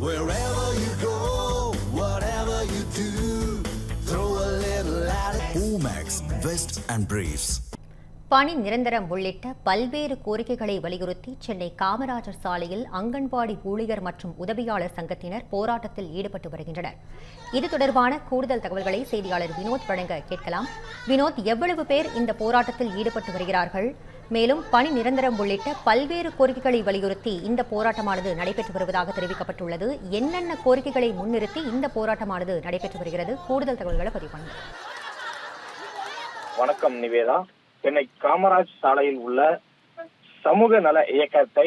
Wherever you go, whatever you do, throw a little at it. Omax, Vest and Briefs. பணி நிரந்தரம் உள்ளிட்ட பல்வேறு கோரிக்கைகளை வலியுறுத்தி சென்னை காமராஜர் சாலையில் அங்கன்வாடி ஊழியர் மற்றும் உதவியாளர் சங்கத்தினர் போராட்டத்தில் ஈடுபட்டு வருகின்றனர் இது தொடர்பான கூடுதல் தகவல்களை செய்தியாளர் வினோத் வழங்க கேட்கலாம் வினோத் எவ்வளவு பேர் இந்த போராட்டத்தில் ஈடுபட்டு வருகிறார்கள் மேலும் பணி நிரந்தரம் உள்ளிட்ட பல்வேறு கோரிக்கைகளை வலியுறுத்தி இந்த போராட்டமானது நடைபெற்று வருவதாக தெரிவிக்கப்பட்டுள்ளது. என்னென்ன கோரிக்கைகளை முன்னிறுத்தி இந்த போராட்டமானது நடைபெற்று வருகிறது? கூடுதல் தகவல்களை பதிவு வணக்கம் நிவேதா. சென்னை காமராஜ் சாலையில் உள்ள சமூக நல இயக்கத்தை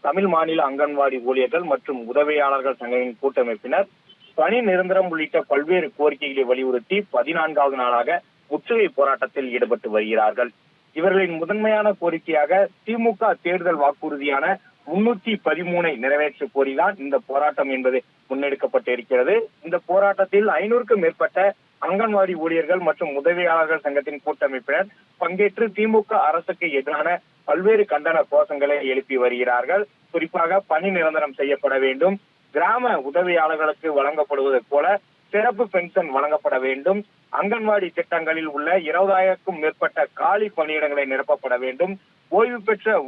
தமிழ் மாநில அங்கன்வாடி ஊழியர்கள் மற்றும் உதவியாளர்கள் சங்கங்களின் கூட்டமைப்பினர் பணி நிரந்தரம் உள்ளிட்ட பல்வேறு கோரிக்கைகளை வலியுறுத்தி பதினான்காவது நாளாக முற்றுகை போராட்டத்தில் ஈடுபட்டு வருகிறார்கள். இவர்களின் முதன்மையான கோரிக்கையாக திமுக தேர்தல் வாக்குறுதியான முன்னூத்தி பதிமூனை நிறைவேற்ற கோரிதான் இந்த போராட்டம் என்பது முன்னெடுக்கப்பட்டு இருக்கிறது இந்த போராட்டத்தில் ஐநூறுக்கும் மேற்பட்ட அங்கன்வாடி ஊழியர்கள் மற்றும் உதவியாளர்கள் சங்கத்தின் கூட்டமைப்பினர் பங்கேற்று திமுக அரசுக்கு எதிரான பல்வேறு கண்டன கோஷங்களை எழுப்பி வருகிறார்கள். குறிப்பாக பணி நிரந்தரம் செய்யப்பட வேண்டும். கிராம உதவியாளர்களுக்கு வழங்கப்படுவது போல சிறப்பு பென்ஷன் வழங்கப்பட வேண்டும். அங்கன்வாடி திட்டங்களில் உள்ள இருபதாயிரக்கும் மேற்பட்ட காலி பணியிடங்களை நிரப்பப்பட வேண்டும். ஓய்வு பெற்ற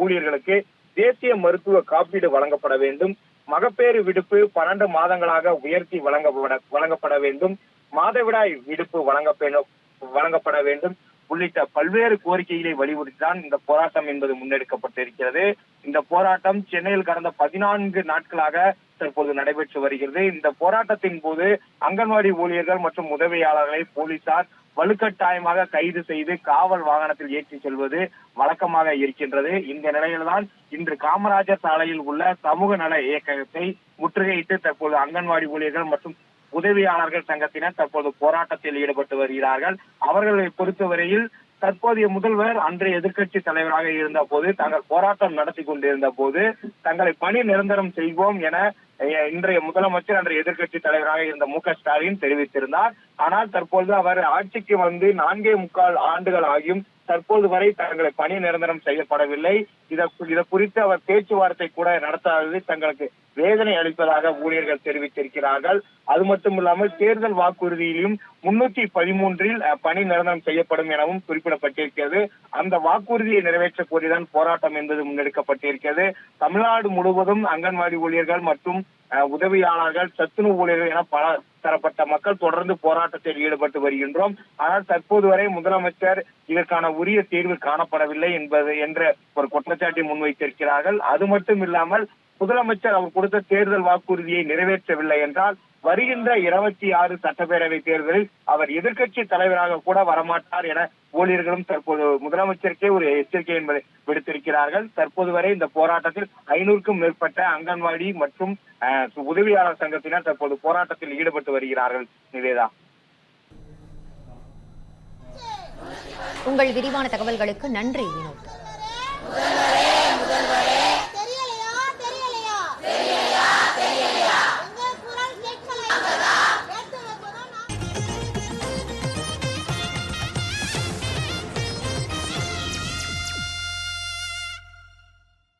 ஊழியர்களுக்கு தேசிய மருத்துவ காப்பீடு வழங்கப்பட வேண்டும். மகப்பேறு விடுப்பு பன்னெண்டு மாதங்களாக உயர்த்தி வழங்கப்பட வழங்கப்பட வேண்டும். மாதவிடாய் விடுப்பு வழங்கப்பட வழங்கப்பட வேண்டும். உள்ளிட்ட பல்வேறு கோரிக்கைகளை வலியுறுத்திதான் இந்த போராட்டம் என்பது முன்னெடுக்கப்பட்டிருக்கிறது. இந்த போராட்டம் சென்னையில் கடந்த பதினான்கு நாட்களாக தற்போது நடைபெற்று வருகிறது. இந்த போராட்டத்தின் போது அங்கன்வாடி ஊழியர்கள் மற்றும் உதவியாளர்களை போலீசார் வலுக்கட்டாயமாக கைது செய்து காவல் வாகனத்தில் ஏற்றி செல்வது வழக்கமாக இருக்கின்றது. இந்த நிலையில்தான் இன்று காமராஜர் சாலையில் உள்ள சமூக நல இயக்கத்தை முற்றுகையிட்டு தற்போது அங்கன்வாடி ஊழியர்கள் மற்றும் உதவியாளர்கள் சங்கத்தினர் தற்போது போராட்டத்தில் ஈடுபட்டு வருகிறார்கள். அவர்களை பொறுத்தவரையில் தற்போதைய முதல்வர் அன்றைய எதிர்க்கட்சி தலைவராக இருந்த போது தாங்கள் போராட்டம் நடத்தி கொண்டிருந்த போது தங்களை பணி நிரந்தரம் செய்வோம் என அஹ், இன்றைய முதலமைச்சர் அன்றைய எதிர்க்கட்சி தலைவராக இருந்த மு க ஸ்டாலின் தெரிவித்திருந்தார். ஆனால் தற்போது அவர் ஆட்சிக்கு வந்து நான்கே முக்கால் ஆண்டுகள் ஆகியும் தற்போது வரை தங்களை பணி நிரந்தரம் செய்யப்படவில்லை. இதை குறித்து அவர் பேச்சுவார்த்தை கூட நடத்தாதது தங்களுக்கு வேதனை அளிப்பதாக ஊழியர்கள் தெரிவித்திருக்கிறார்கள். அது மட்டும் இல்லாமல் தேர்தல் வாக்குறுதியிலும் முன்னூத்தி பதிமூன்றில் அஹ், பணி நிரந்தரம் செய்யப்படும் எனவும் குறிப்பிடப்பட்டிருக்கிறது. அந்த வாக்குறுதியை நிறைவேற்ற கோரிதான் போராட்டம் என்பது முன்னெடுக்கப்பட்டிருக்கிறது. தமிழ்நாடு முழுவதும் அங்கன்வாடி ஊழியர்கள் மற்றும் உதவியாளர்கள் சத்துணவு ஊழியர்கள் என பல தரப்பட்ட மக்கள் தொடர்ந்து போராட்டத்தில் ஈடுபட்டு வருகின்றோம். ஆனால் தற்போது வரை முதலமைச்சர் இதற்கான உரிய தீர்வு காணப்படவில்லை என்பது என்ற ஒரு குற்றச்சாட்டை முன்வைத்திருக்கிறார்கள். அது மட்டும் இல்லாமல் முதலமைச்சர் அவர் கொடுத்த தேர்தல் வாக்குறுதியை நிறைவேற்றவில்லை என்றால் வருகின்ற இருபத்தி ஆறு சட்டப்பேரவை தேர்தலில் அவர் எதிர்க்கட்சி தலைவராக கூட வரமாட்டார் என ஊழியர்களும் தற்போது முதலமைச்சருக்கே ஒரு எச்சரிக்கை என்பதை விடுத்திருக்கிறார்கள். தற்போது வரை இந்த போராட்டத்தில் ஐநூறுக்கும் மேற்பட்ட அங்கன்வாடி மற்றும் உதவியாளர் சங்கத்தினர் தற்போது போராட்டத்தில் ஈடுபட்டு வருகிறார்கள். நிவேதா. உங்கள் விரிவான தகவல்களுக்கு நன்றி வினோத்.